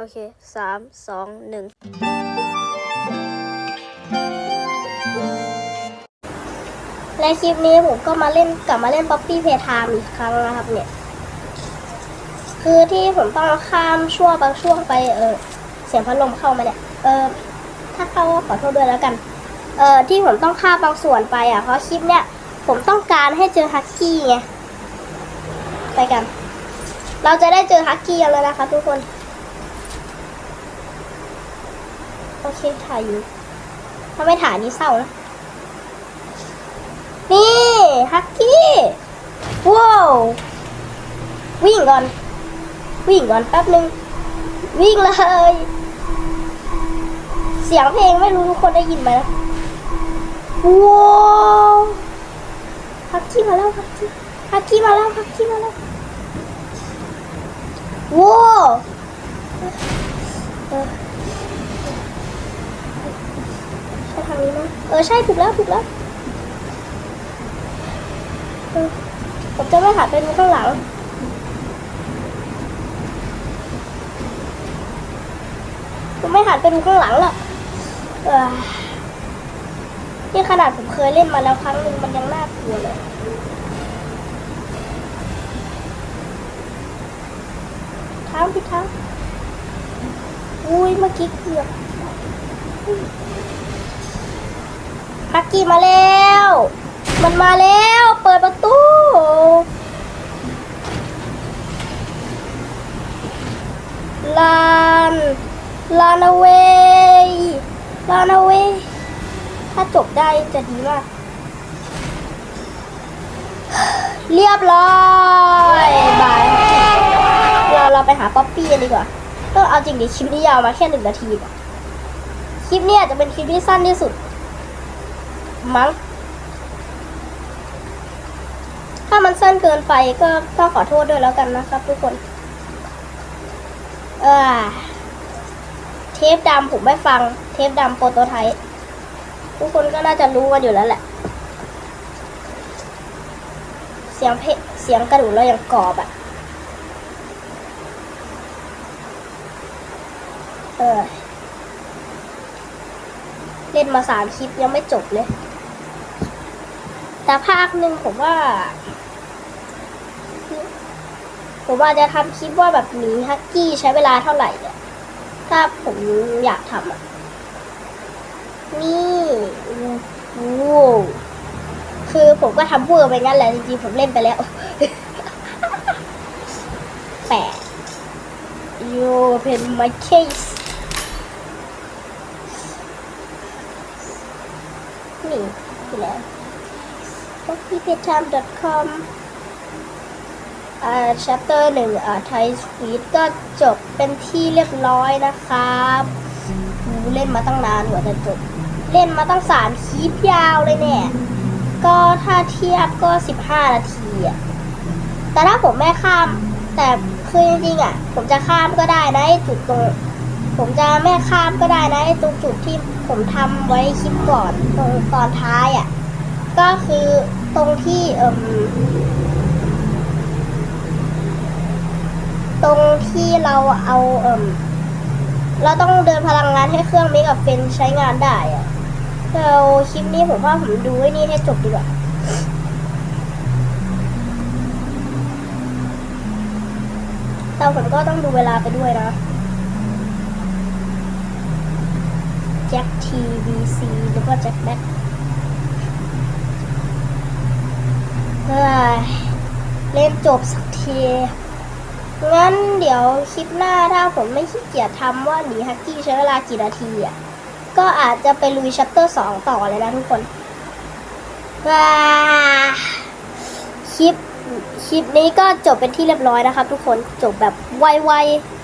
โอเคสามสองหนึ่งในคลิปนี้ผมก็มาเล่นกลับมาเล่นป๊อปปี้เพย์ไทม์อีกครั้งนะครับเนี่ย คือที่ผมต้องข้ามช่วงบางช่วงไปเออเสียงพัดลมเข้ามาเนี่ยเออถ้าเข้าก็ขอโทษด้วยแล้วกัน เออที่ผมต้องข้ามบางส่วนไปอะ เพราะคลิปเนี่ยผมต้องการให้เจอฮักกี้ไงไปกัน เราจะได้เจอฮักกี้กันแล้วนะคะทุกคน โอเคถ่ายอยู่ ถ้าไม่ถ่ายนี่เศร้านะนี่ฮักกี้ว้าววิ่งก่อน วิ่งก่อนแป๊บนึง วิ่งเลย เสียงเพลงไม่รู้ทุกคนได้ยินไหมนะว้าวฮักกี้มาแล้วฮักกี้ฮักกี้มาแล้วฮักกี้มาแล้วว้าวเออใช่ทางนี้มั้ย เออใช่ถูกแล้วถูกแล้วผมจะไม่หันไปดูข้างหลังผมไม่หันไปดูข้างหลังหรอกเออนี่ขนาดผมเคยเล่นมาแล้วครั้งหนึ่งมันยังน่ากลัวเลยเท้าพี่เท้าอุ้ยเมื่อกี้เกือบ ฮักกี้มาแล้ว มันมาแล้ว เปิดประตู ลานลานเวยลานเวยถ้าจบได้จะดีมาก เรียบร้อยบายเราเราไปหาป๊อปปี้กันดีกว่าก็เอาจริงดิคลิปนี้ยาวมาแค่หนึ่งนาทีอะคลิปเนี้อาจจะเป็นคลิปที่สั้นที่สุด มั้งถ้ามันสั้นเกินไปก็ก็ขอโทษด้วยแล้วกันนะครับ ทุกคน เออเทปดำผมไม่ฟัง เทปดำโปรโตไทป์ทุกคนก็น่าจะรู้กันอยู่แล้วแหละ เสียงเพเสียงกระดูกเราอย่างกรอบอะเออ เล่นมาสามคลิปยังไม่จบเลย แต่ภาคหนึ่งผมว่า ผมว่าจะทำคลิปว่าแบบหนีฮักกี้ใช้เวลาเท่าไหร่เนี่ยถ้าผมอยากทำอะ นี่วู้คือผมก็ทำเวอร์ไปงั้นแหละจริงๆผมเล่นไปแล้วแปด You open my case นี่คือแล้ว c o f f e e p a t i m e c o m อ่า chapter หนึ่งอ่า Thai Squid ก็จบเป็นที่เรียบร้อยนะครับเล่นมาตั้งนานกว่าจะจบ เล่นมาตั้งสามคลิปยาวเลยเนี่ย ก็ถ้าเทียบก็15นาทีอะ แต่ถ้าผมไม่ข้าม แต่คือจริงๆอะ ผมจะข้ามก็ได้นะไอจุดตรงผมจะไม่ข้ามก็ได้นะไอตรงจุดที่ผมทำไว้คลิปก่อนตรงตอนท้ายอะ ก็คือตรงที่เอ่มตรงที่เราเอาเอ่มเราต้องเดินพลังงานให้เครื่องมิกับเฟนใช้งานได้อะเราคลิปนี้ผมว่าผมดูไอ้นี่ให้จบดีกว่าแต่ผมก็ต้องดูเวลาไปด้วยนะแจ็คทีวีซีหรือว่าแจ็คแบ็คเฮ้ย เล่นจบสักทีงั้นเดี๋ยวคลิปหน้าถ้าผมไม่ขี้เกียจทำว่าหนีฮักกี้ใช้เวลากี่นาทีอะก็อาจจะไปลุยชัปเตอร์สองต่อเลยนะทุกคนว้าคลิปคลิปนี้ก็จบเป็นที่เรียบร้อยนะครับทุกคนจบแบบไวๆ